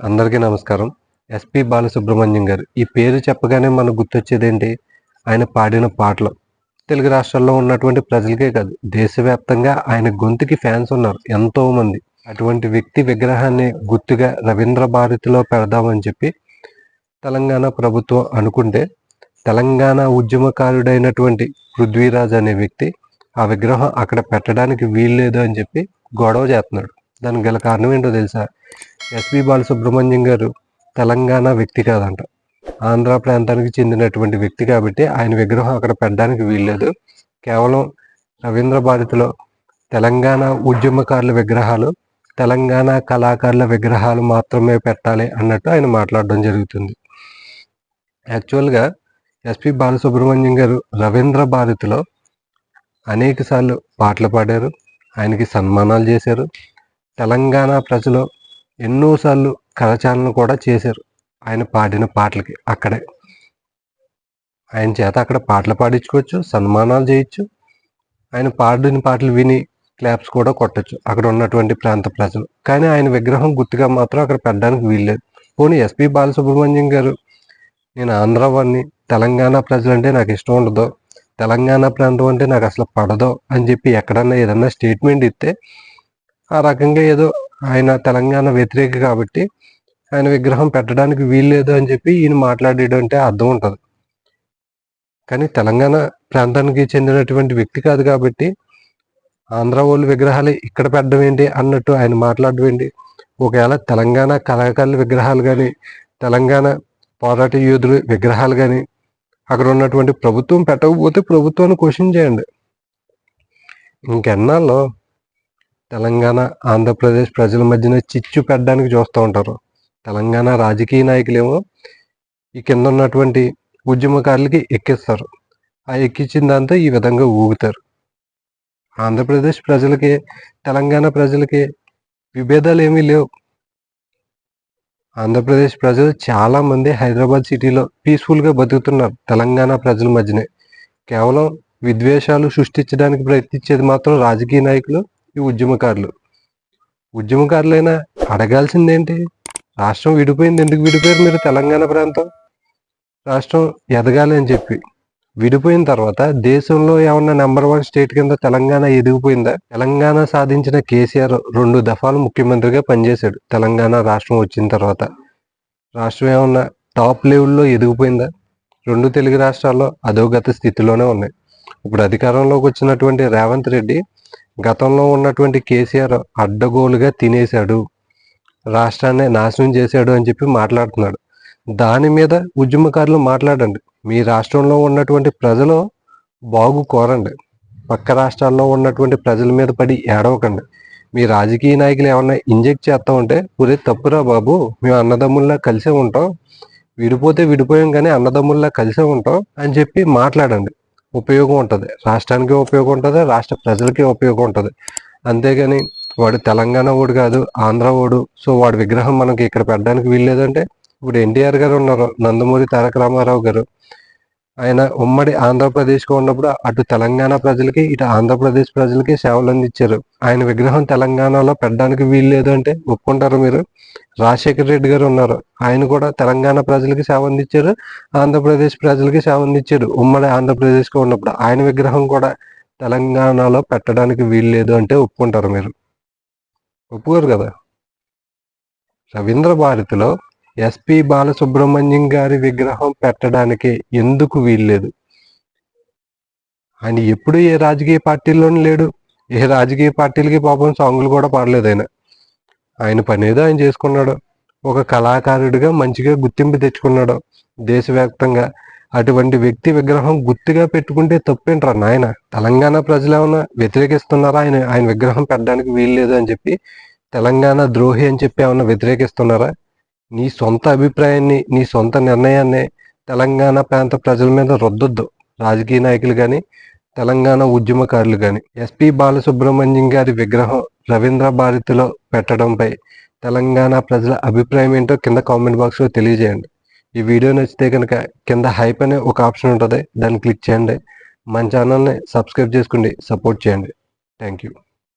అందరికీ నమస్కారం. ఎస్పి బాలసుబ్రహ్మణ్యం గారు ఈ పేరు చెప్పగానే మనకు గుర్తొచ్చేది ఏంటి ఆయన పాడిన పాటలు. తెలుగు రాష్ట్రాల్లో ఉన్నటువంటి ప్రజలకే కాదు దేశవ్యాప్తంగా ఆయన గొంతుకి ఫ్యాన్స్ ఉన్నారు ఎంతో మంది అటువంటి వ్యక్తి విగ్రహాన్ని గుర్తుగా రవీంద్ర భారతిలో పెడదామని చెప్పి తెలంగాణ ప్రభుత్వం అనుకుంటే తెలంగాణ ఉద్యమకారుడైనటువంటి పృథ్వీరాజ్ అనే వ్యక్తి ఆ విగ్రహం అక్కడ పెట్టడానికి వీల్లేదు అని చెప్పి గొడవ చేస్తున్నాడు. దానికి గల కారణం ఏంటో తెలుసా? ఎస్పి బాలసుబ్రహ్మణ్యం గారు తెలంగాణ వ్యక్తి కాదంట. ఆంధ్ర ప్రాంతానికి చెందినటువంటి వ్యక్తి కాబట్టి ఆయన విగ్రహం అక్కడ పెట్టడానికి వీల్లేదు. కేవలం రవీంద్ర భారతిలో తెలంగాణ ఉద్యమకారుల విగ్రహాలు తెలంగాణ కళాకారుల విగ్రహాలు మాత్రమే పెట్టాలి అన్నట్టు ఆయన మాట్లాడడం జరుగుతుంది. యాక్చువల్గా ఎస్పి బాలసుబ్రహ్మణ్యం గారు రవీంద్ర భారతిలో అనేక సార్లు పాటలు పాడారు. ఆయనకి సన్మానాలు చేశారు. తెలంగాణ ప్రజలు ఎన్నోసార్లు కరచాలన కూడా చేశారు. ఆయన పాడిన పాటలకి అక్కడే. ఆయన చేత అక్కడ పాటలు పాడించుకోవచ్చు సన్మానాలు చేయొచ్చు. ఆయన పాడిన పాటలు విని క్లాప్స్ కూడా కొట్టచ్చు అక్కడ ఉన్నటువంటి ప్రాంత ప్రజలు. కానీ ఆయన విగ్రహం గుర్తుగా మాత్రం అక్కడ పెట్టడానికి వీల్లేదు. పోనీ ఎస్పి బాలసుబ్రహ్మణ్యం గారు నేను ఆంధ్ర వాడిని తెలంగాణ ప్రజలంటే నాకు ఇష్టం ఉండదు తెలంగాణ ప్రాంతం అంటే నాకు అసలు పడదు అని చెప్పి ఎక్కడన్నా ఏదన్నా స్టేట్మెంట్ ఇస్తే ఆ రకంగా ఏదో ఆయన తెలంగాణ వ్యతిరేక కాబట్టి ఆయన విగ్రహం పెట్టడానికి వీల్లేదు అని చెప్పి ఈయన మాట్లాడేయడం అంటే అర్థం ఉంటుంది. కానీ తెలంగాణ ప్రాంతానికి చెందినటువంటి వ్యక్తి కాదు కాబట్టి ఆంధ్ర వాళ్ళు విగ్రహాలు ఇక్కడ పెట్టడం ఏంటి అన్నట్టు ఆయన మాట్లాడడం ఏంటి? ఒకవేళ తెలంగాణ కళాకారుల విగ్రహాలు కానీ తెలంగాణ పోరాట యోధుల విగ్రహాలు కానీ అక్కడ ఉన్నటువంటి ప్రభుత్వం పెట్టకపోతే ప్రభుత్వాన్ని క్వశ్చన్ చేయండి. ఇంకెన్నాళ్ళు తెలంగాణ ఆంధ్రప్రదేశ్ ప్రజల మధ్యన చిచ్చు పెట్టడానికి చూస్తూ ఉంటారు. తెలంగాణ రాజకీయ నాయకులేమో ఈ కింద ఉన్నటువంటి ఉద్యమకారులకి ఎక్కిస్తారు. ఆ ఎక్కించిన దాంతో ఈ విధంగా ఊగుతారు. ఆంధ్రప్రదేశ్ ప్రజలకి తెలంగాణ ప్రజలకి విభేదాలు ఏమీ లేవు. ఆంధ్రప్రదేశ్ ప్రజలు చాలా మంది హైదరాబాద్ సిటీలో పీస్ఫుల్గా బతుకుతున్నారు తెలంగాణ ప్రజల మధ్యనే. కేవలం విద్వేషాలు సృష్టించడానికి ప్రయత్నించేది మాత్రం రాజకీయ నాయకులు ఈ ఉద్యమకారులు. ఉద్యమకారులైనా అడగాల్సిందేంటి? రాష్ట్రం విడిపోయింది ఎందుకు విడిపోయారు మీరు తెలంగాణ ప్రాంతం? రాష్ట్రం ఎదగాలి అని చెప్పి. విడిపోయిన తర్వాత దేశంలో ఏమన్నా నెంబర్ వన్ స్టేట్ కింద తెలంగాణ ఎదిగిపోయిందా? తెలంగాణ సాధించిన కేసీఆర్ రెండు దఫాలు ముఖ్యమంత్రిగా పనిచేశాడు. తెలంగాణ రాష్ట్రం వచ్చిన తర్వాత. రాష్ట్రం ఏమన్నా టాప్ లెవెల్లో ఎదిగిపోయిందా? రెండు తెలుగు రాష్ట్రాల్లో అధోగత స్థితిలోనే ఉన్నాయి. ఇప్పుడు అధికారంలోకి వచ్చినటువంటి రేవంత్ రెడ్డి గతంలో ఉన్నటువంటి కేసీఆర్ అడ్డగోలుగా తినేశాడు. రాష్ట్రాన్ని నాశనం చేశాడు అని చెప్పి మాట్లాడుతున్నాడు. దాని మీద ఉద్యమకారులు మాట్లాడండి. మీ రాష్ట్రంలో ఉన్నటువంటి ప్రజలు బాగు కోరండి. పక్క రాష్ట్రాల్లో ఉన్నటువంటి ప్రజల మీద పడి ఏడవకండి. మీ రాజకీయ నాయకులు ఏమన్నా ఇంజెక్ట్ చేస్తా ఉంటే ఒరే తప్పురా బాబు మేము అన్నదమ్ముల్లా కలిసే ఉంటాం. విడిపోతే విడిపోయాం కానీ అన్నదమ్ముల్లా కలిసే ఉంటాం అని చెప్పి మాట్లాడండి. ఉపయోగం ఉంటుంది. రాష్ట్రానికి ఉపయోగం ఉంటుంది రాష్ట్ర ప్రజలకి ఉపయోగం ఉంటుంది. అంతేగాని వాడు తెలంగాణ ఓడు కాదు ఆంధ్ర ఓడు సో వాడి విగ్రహం మనకి ఇక్కడ పెట్టడానికి వీల్లేదంటే ఇప్పుడు ఎన్టీఆర్ గారు ఉన్నారు నందమూరి తారక రామారావు గారు. ఆయన ఉమ్మడి ఆంధ్రప్రదేశ్గా ఉన్నప్పుడు అటు తెలంగాణ ప్రజలకి ఇటు ఆంధ్రప్రదేశ్ ప్రజలకి సేవలు అందించారు. ఆయన విగ్రహం తెలంగాణలో పెట్టడానికి వీలు లేదు అంటే ఒప్పుకుంటారు మీరు. రాజశేఖర రెడ్డి గారు ఉన్నారు. ఆయన కూడా తెలంగాణ ప్రజలకి సేవ అందించారు ఆంధ్రప్రదేశ్ ప్రజలకి సేవ అందించారు. ఉమ్మడి ఆంధ్రప్రదేశ్గా ఉన్నప్పుడు ఆయన విగ్రహం కూడా తెలంగాణలో పెట్టడానికి వీలు లేదు అంటే ఒప్పుకుంటారు మీరు. ఒప్పుకోరు కదా? రవీంద్ర భారతిలో ఎస్పి బాలసుబ్రహ్మణ్యం గారి విగ్రహం పెట్టడానికి ఎందుకు వీల్లేదు? ఆయన ఎప్పుడు ఏ రాజకీయ పార్టీలోనూ లేడు. ఏ రాజకీయ పార్టీలకి పాపం సాంగ్లు కూడా పాడలేదు ఆయన. ఆయన పనేదో ఆయన చేసుకున్నాడు. ఒక కళాకారుడిగా మంచిగా గుర్తింపు తెచ్చుకున్నాడు. దేశవ్యాప్తంగా అటువంటి వ్యక్తి విగ్రహం గుర్తుగా పెట్టుకుంటే తప్పేంట్రా నాయన? తెలంగాణ ప్రజలు ఏమైనా వ్యతిరేకిస్తున్నారా? ఆయన ఆయన విగ్రహం పెట్టడానికి వీల్లేదు అని చెప్పి తెలంగాణ ద్రోహి అని చెప్పి ఏమన్నా వ్యతిరేకిస్తున్నారా? నీ సొంత అభిప్రాయాన్ని నీ సొంత నిర్ణయాన్ని తెలంగాణ ప్రాంత ప్రజల మీద రుద్దొద్దు. రాజకీయ నాయకులు కానీ తెలంగాణ ఉద్యమకారులు కానీ ఎస్పి బాలసుబ్రహ్మణ్యం గారి విగ్రహం రవీంద్ర భారతిలో పెట్టడంపై తెలంగాణ ప్రజల అభిప్రాయం ఏంటో కింద కామెంట్ బాక్స్లో తెలియజేయండి. ఈ వీడియో నచ్చితే కనుక కింద హైప్ అనే ఒక ఆప్షన్ ఉంటుంది. దాన్ని క్లిక్ చేయండి. మన ఛానల్ని సబ్స్క్రైబ్ చేసుకోండి సపోర్ట్ చేయండి. Thank you